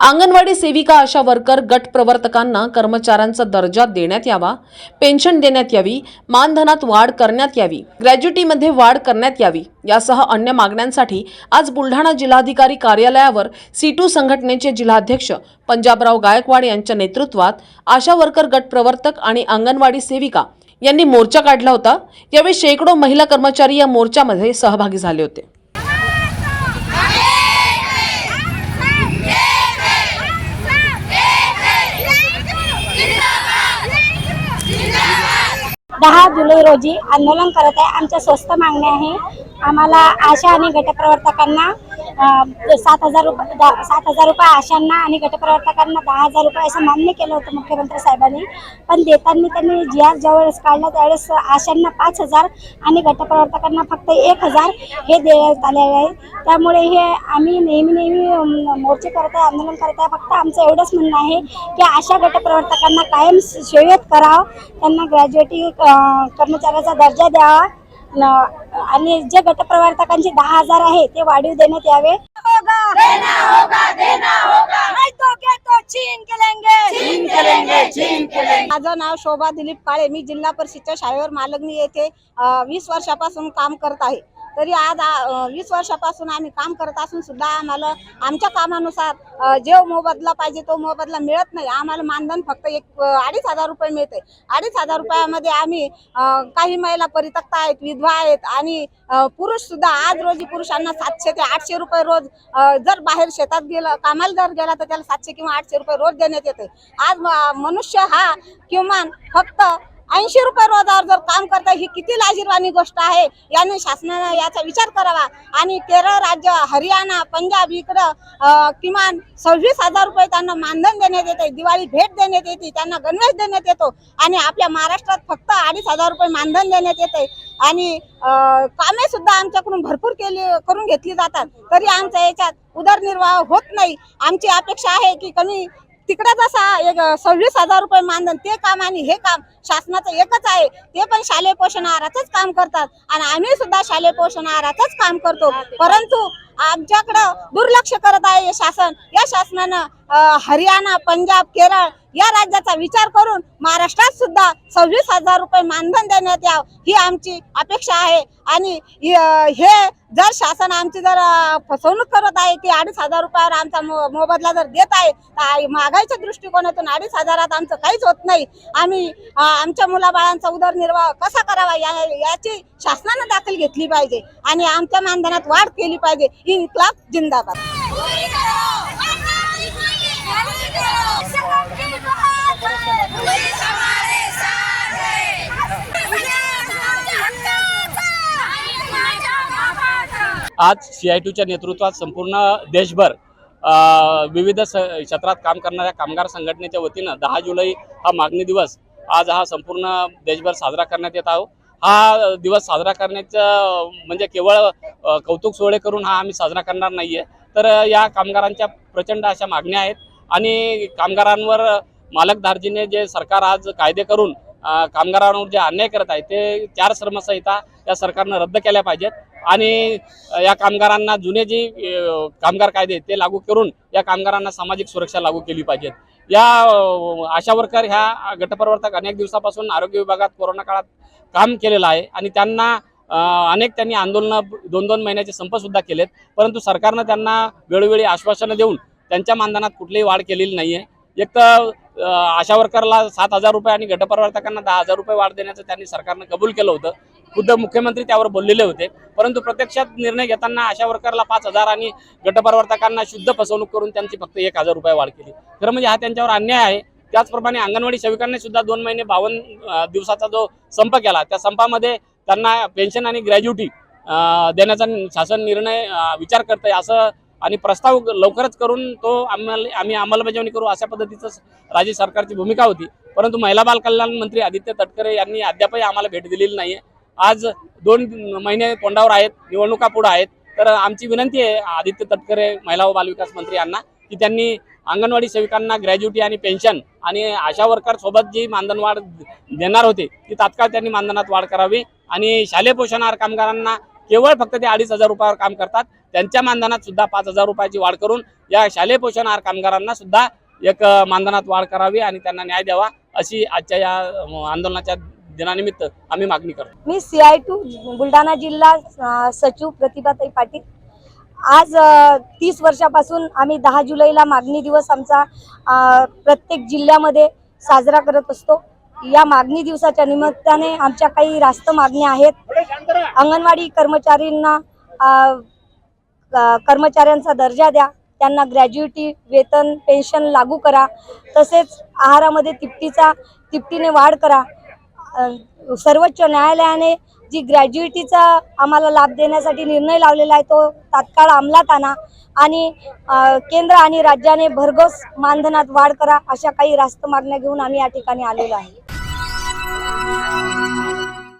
अंगणवाडी सेविका अशा वर्कर गट प्रवर्तकांना कर्मचाऱ्यांचा दर्जा देण्यात यावा पेन्शन देण्यात यावी मानधनात वाढ करण्यात यावी ग्रॅज्युटीमध्ये वाढ करण्यात यावी यासह अन्य मागण्यांसाठी आज बुलढाणा जिल्हाधिकारी कार्यालयावर सीटू संघटनेचे जिल्हाध्यक्ष पंजाबराव गायकवाड यांच्या नेतृत्वात आशा वर्कर गट प्रवर्तक आणि अंगणवाडी सेविका यांनी मोर्चा काढला होता. यावेळी शेकडो महिला कर्मचारी या मोर्चामध्ये सहभागी झाले होते. दहा जुलै रोजी आंदोलन करत आहे. आमच्या स्वस्त मागण्या आहे. आम्हाला आशा आणि गटप्रवर्तकांना सात हजार रुपये सात हजार रुपये आशांना आणि गटप्रवर्तकांना दहा हजार रुपये असं मान्य केलं होतं मुख्यमंत्री साहेबांनी. पण देताना त्यांनी जी आर ज्यावेळेस काढला त्यावेळेस आशांना पाच हजार आणि गटप्रवर्तकांना फक्त एक हजार हे देण्यात आलेले आहे. त्यामुळे हे आम्ही नेहमी नेहमी मोर्चे करत आहे आंदोलन करत आहे. फक्त आमचं एवढंच म्हणणं आहे की अशा गटप्रवर्तकांना कायम सेवेत करावं. त्यांना ग्रॅज्युएटी कर्मचाऱ्याचा दर्जा द्यावा. आणि जे गटप्रवर्तकांचे दहा हजार आहे ते वाढीव देण्यात यावे. माझं नाव शोभा दिलीप काळे. मी जिल्हा परिषदच्या शाळेवर मालगणी येथे वीस वर्षापासून काम करत आहे. तरी आज वीस वर्षापासून आम्ही काम करत असून सुद्धा आम्हाला आमच्या कामानुसार जो मोबदला पाहिजे तो मोबदला मिळत नाही. आम्हाला मानधन फक्त एक अडीच हजार रुपये मिळते. अडीच हजार रुपयामध्ये आम्ही काही महिला परितक्ता आहेत विधवा आहेत आणि पुरुष सुद्धा आज रोजी पुरुषांना सातशे ते आठशे रुपये रोज जर बाहेर शेतात गेलं कामाला जर गेला तर त्याला सातशे किंवा आठशे रुपये रोज देण्यात येते. आज मनुष्य हा किमान फक्त ऐंशी रुपये रोजावर जर काम करता ही किती लाजीरवाणी गोष्ट आहे? याने शासनाने याचा विचार करावा. आणि केरळ राज्य हरियाणा पंजाब इकडं किमान सव्वीस हजार रुपये त्यांना मानधन देण्यात येते दिवाळी भेट देण्यात येते त्यांना गणवेश देण्यात येतो. आणि आपल्या महाराष्ट्रात फक्त अडीच हजार रुपये मानधन देण्यात येते आणि कामे सुद्धा आमच्याकडून भरपूर केली करून घेतली जातात. तरी आमच्या याच्यात उदरनिर्वाह होत नाही. आमची अपेक्षा आहे की कमी तिकडे जसा एक सव्वीस हजार रुपये मानधन ते काम आणि हे काम शासनाचं एकच आहे ते पण शालेय पोषण आहाराचंच काम करतात. आणि आम्ही सुद्धा शालेय पोषण आहाराचंच काम करतो. परंतु आमच्याकडं दुर्लक्ष करत आहे हे शासन. या शासनानं हरियाणा पंजाब केरळ या राज्याचा विचार करून महाराष्ट्रात सुद्धा सव्वीस हजार रुपये मानधन देण्यात यावं ही आमची अपेक्षा आहे. आणि हे जर शासन आमची जर फसवणूक करत आहे की अडीच हजार रुपयावर आमचा मोबदला जर देत आहे तर महागाईच्या दृष्टिकोनातून अडीच हजारात आमचं काहीच होत नाही. आम्ही आमच्या मुलाबाळांचा उदरनिर्वाह कसा करावा या याची शासनानं दाखल घेतली पाहिजे आणि आमच्या मानधनात वाढ केली पाहिजे. इन्क्लाब जिंदाबाद. आज सी आय टूच्या नेतृत्वात संपूर्ण देशभर विविध क्षेत्रात काम करणाऱ्या कामगार संघटनेच्या वतीनं दहा जुलै हा मागणी दिवस आज हा संपूर्ण देशभर साजरा करण्यात येत आहो. हा दिवस साजरा करण्याचं म्हणजे केवळ कौतुक सोहळे करून हा आम्ही साजरा करणार नाही आहे तर या कामगारांच्या प्रचंड अशा मागण्या आहेत. आणि कामगारांवर मालकदार्जीने जे सरकार आज कायदे करून कामगारांवर जे अन्याय करत आहे ते चार श्रमसंहिता या सरकारनं रद्द केल्या पाहिजेत. आणि या कामगारांना जुने जे कामगार कायदे आहेत ते लागू करून या कामगारांना सामाजिक सुरक्षा लागू केली पाहिजेत. या आशा वर्कर ह्या गटप्रवर्तक अनेक दिवसापासून आरोग्य विभागात कोरोना काळात काम केलेलं आहे आणि त्यांना अनेक त्यांनी आंदोलनं दोन दोन महिन्याचे संपसुद्धा केलेत. परंतु सरकारनं त्यांना वेळोवेळी आश्वासनं देऊन त्यांच्या मानधनात कुठलीही वाढ केलेली नाही आहे एक तर आशा वर्करला सात हजार रुपये आणि गटप्रवर्तकांना दहा हजार रुपये वाढ देण्याचं त्यांनी सरकारनं कबूल केलं होतं. खुद्द मुख्यमंत्री त्यावर बोललेले होते. परंतु प्रत्यक्षात निर्णय घेताना आशा वर्करला पाच हजार आणि गटप्रवर्तकांना शुद्ध फसवणूक करून त्यांची फक्त एक हजार रुपये वाढ केली. खरं म्हणजे हा त्यांच्यावर अन्याय आहे. त्याचप्रमाणे अंगणवाडी सेविकांनी सुद्धा दोन महिने बावन्न दिवसाचा जो संप केला त्या संपामध्ये त्यांना पेन्शन आणि ग्रॅज्युटी देण्याचा शासन निर्णय विचार विचार करतंय असं आणि प्रस्ताव लवकरच करून तो अंमल आम्ही अंमलबजावणी करू अशा पद्धतीचं राज्य सरकारची भूमिका होती. परंतु महिला बाल कल्याण मंत्री आदित्य तटकरे यांनी अद्यापही आम्हाला भेट दिलेली नाही आहे आज दोन महिने तोंडावर आहेत निवडणुका पुढे आहेत. तर आमची विनंती आहे आदित्य तटकरे महिला व बालविकास मंत्री यांना की त्यांनी अंगणवाडी सेविकांना ग्रॅज्युटी आणि पेन्शन आणि आशा वर्कर सोबत जी मानधन वाढ देणार होते ती तात्काळ त्यांनी मानधनात वाढ करावी आणि शालेय पोषण आहार कामगारांना केवळ फक्त ते अडीच हजार रुपयावर काम करतात त्यांच्या मानधनात सुद्धा पाच हजार रुपयाची वाढ करून या शालेय पोषण आहार कामगारांना सुद्धा एक मानधनात वाढ करावी आणि त्यांना न्याय द्यावा अशी आजच्या या आंदोलनाच्या दिनानिमित्त आम्ही मागणी करतो. मी C I T U Buldhana जिल्हा सचिव प्रतिभाताई पाटील. आज तीस वर्षापासून आम्ही दहा जुलैला मागणी दिवस आमचा प्रत्येक जिल्ह्यामध्ये साजरा करत असतो. या मागणी दिवसाच्या निमित्ताने आमच्या काही रास्त मागण्या आहेत. अंगणवाडी कर्मचारींना कर्मचाऱ्यांचा दर्जा द्या. त्यांना ग्रॅज्युएटी वेतन पेन्शन लागू करा. तसेच आहारामध्ये तिपटीचा तिपटीने वाढ करा. सर्वोच्च न्यायालयाने जी ग्रॅज्युएटीचा आम्हाला लाभ देण्यासाठी निर्णय लावलेला आहे तो तात्काळ अंमलात आणा आणि केंद्र आणि राज्याने भरघोस मानधनात वाढ करा अशा काही रास्त मागण्या घेऊन आम्ही या ठिकाणी आलेलो आहे.